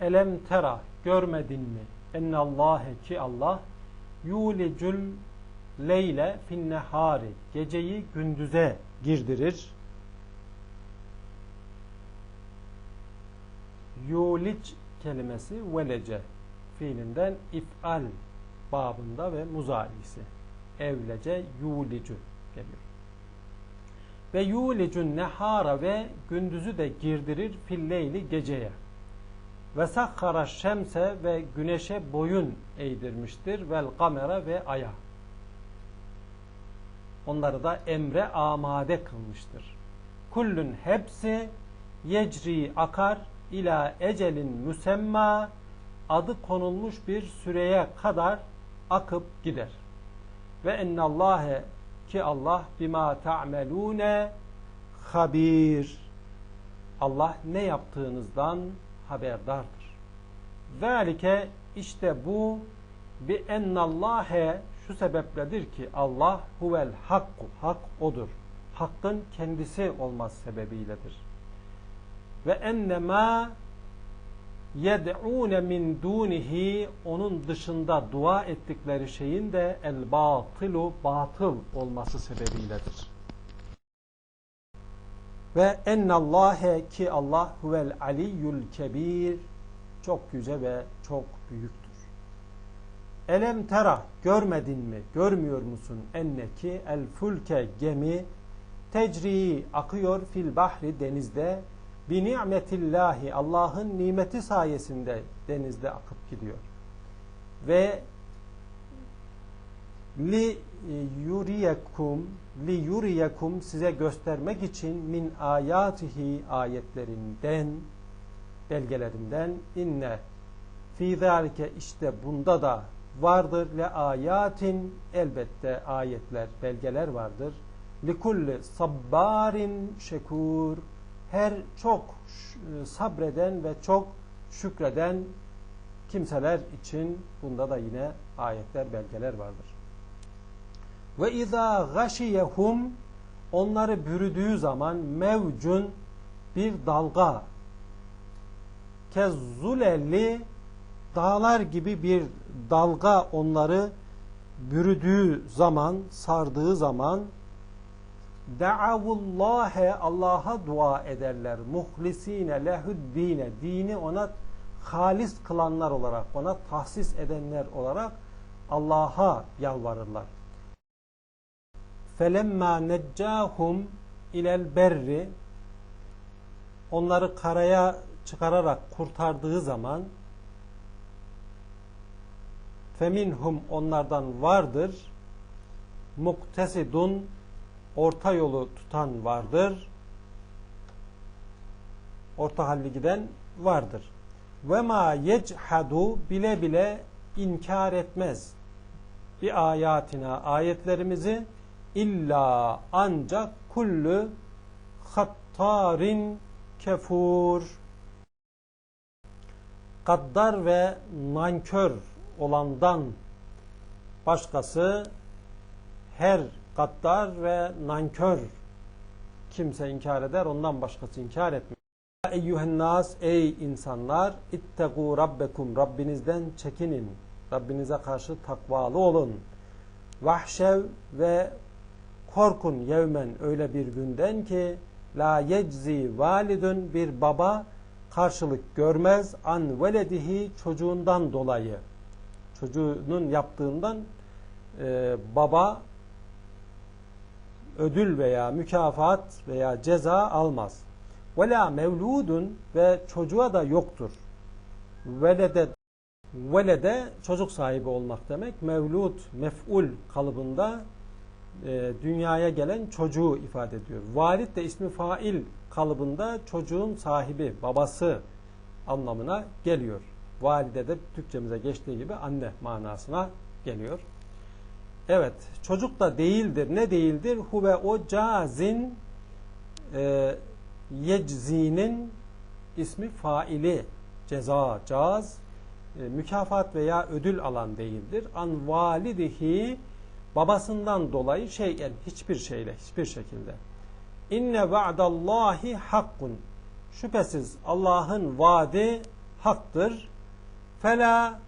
Elem tera görmedin mi? Ennallâhe ki Allah yulicul leyle finnehari geceyi gündüze girdirir. Yulic kelimesi velece fiilinden if'al babında ve muzarisi. Evlece yulicu geliyor. Ve yulicun nehara ve gündüzü de girdirir filleyli geceye. Ve sakkara şemse ve güneşe boyun eğdirmiştir. Vel kamera ve aya. Onları da emre amade kılmıştır. Kullun hepsi yecri akar ila ecelin müsemma adı konulmuş bir süreye kadar akıp gider. Ve ennallâhe ki Allah bima ta'melûne habir. Allah ne yaptığınızdan haberdardır. Zalike işte bu bi ennallâhe şu sebepledir ki Allah huvel hakku. Hak odur. Hakkın kendisi olmaz sebebiyledir. Ve ennemâ yed'ûne min dûnihi onun dışında dua ettikleri şeyin de el batılu batıl olması sebebiyledir. Ve ennallâhe ki Allah huvel aliyyul kebir çok yüce ve çok büyüktür. Elem tera görmedin mi? Görmüyor musun? Enneki el fulke gemi tecri akıyor fil bahri denizde bi ni'metillahi Allah'ın nimeti sayesinde denizde akıp gidiyor. Ve li yuriyekum li yuriyekum size göstermek için min ayatihi ayetlerinden belgelerinden inne fi zalike işte bunda da vardır le ayatin elbette ayetler belgeler vardır li kulli sabbarin şekur her çok sabreden ve çok şükreden kimseler için bunda da yine ayetler, belgeler vardır. Ve izâ gâşiyehum onları bürüdüğü zaman mevcun bir dalga kezzuleli dağlar gibi bir dalga onları bürüdüğü zaman, sardığı zaman Da'avullâhe Allah'a dua ederler. Muhlisine lehuddine dini ona halis kılanlar olarak, ona tahsis edenler olarak Allah'a yalvarırlar. Felemma neccahum ilel berri onları karaya çıkararak kurtardığı zaman feminhum onlardan vardır muktesidun orta yolu tutan vardır. Orta halli giden vardır. Ve ma yechadu bile bile inkar etmez. Bir ayatina ayetlerimizi illa ancak kullu hattarin kefur gaddar ve nankör olandan başkası her gaddar ve nankör kimse inkar eder, ondan başkası inkar etmiyor. Eyyühen nas, ey insanlar, ittegu rabbekum, Rabbinizden çekinin, Rabbinize karşı takvalı olun. Vahşev ve korkun yevmen öyle bir günden ki la yeczi validun bir baba karşılık görmez an veledihi çocuğundan dolayı çocuğunun yaptığından e, baba ödül veya mükafat veya ceza almaz. Vela mevludun ve çocuğa da yoktur. Velede velede çocuk sahibi olmak demek. Mevlud, mef'ul kalıbında e, dünyaya gelen çocuğu ifade ediyor. Valid de ismi fail kalıbında çocuğun sahibi, babası anlamına geliyor. Valide de Türkçemize geçtiği gibi anne manasına geliyor. Evet, çocuk da değildir. Ne değildir? Huve o cazin e, yeczinin ismi faili ceza, caz e, mükafat veya ödül alan değildir. An validihi babasından dolayı şeyen hiçbir şeyle, hiçbir şekilde. İnne va'dallahi hakkun. Şüphesiz Allah'ın vaadi haktır. Fela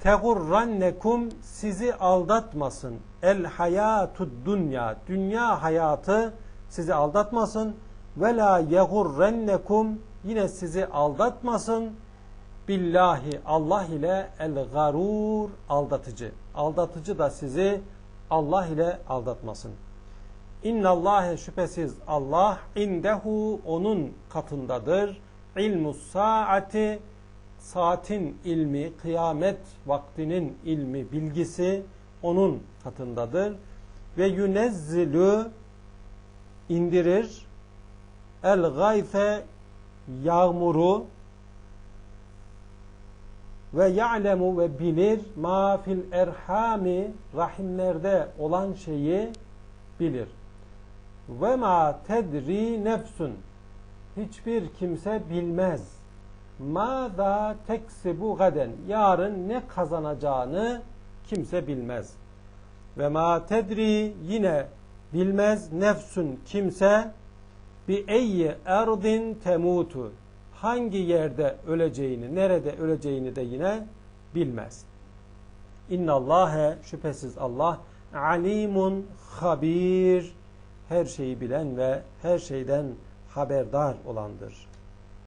tegurrannekum sizi aldatmasın. El hayatud dünya. Dünya hayatı sizi aldatmasın. Ve la yegurrennekum yine sizi aldatmasın. Billahi Allah ile el garur aldatıcı. Aldatıcı da sizi Allah ile aldatmasın. İnnallâhe şüphesiz Allah indehu onun katındadır. İlmus saati saatin ilmi, kıyamet vaktinin ilmi, bilgisi onun katındadır. Ve yunezzilü indirir el gayfe yağmuru ve ya'lemu ve bilir ma fil erhami rahimlerde olan şeyi bilir. Ve ma tedri nefsun hiçbir kimse bilmez. Ma da teksibu gaden yarın ne kazanacağını kimse bilmez. Ve ma tedri yine bilmez nefsun kimse bi eyyi erdin temutu hangi yerde öleceğini, nerede öleceğini de yine bilmez. İnnallâhe şüphesiz Allah alimun habir her şeyi bilen ve her şeyden haberdar olandır.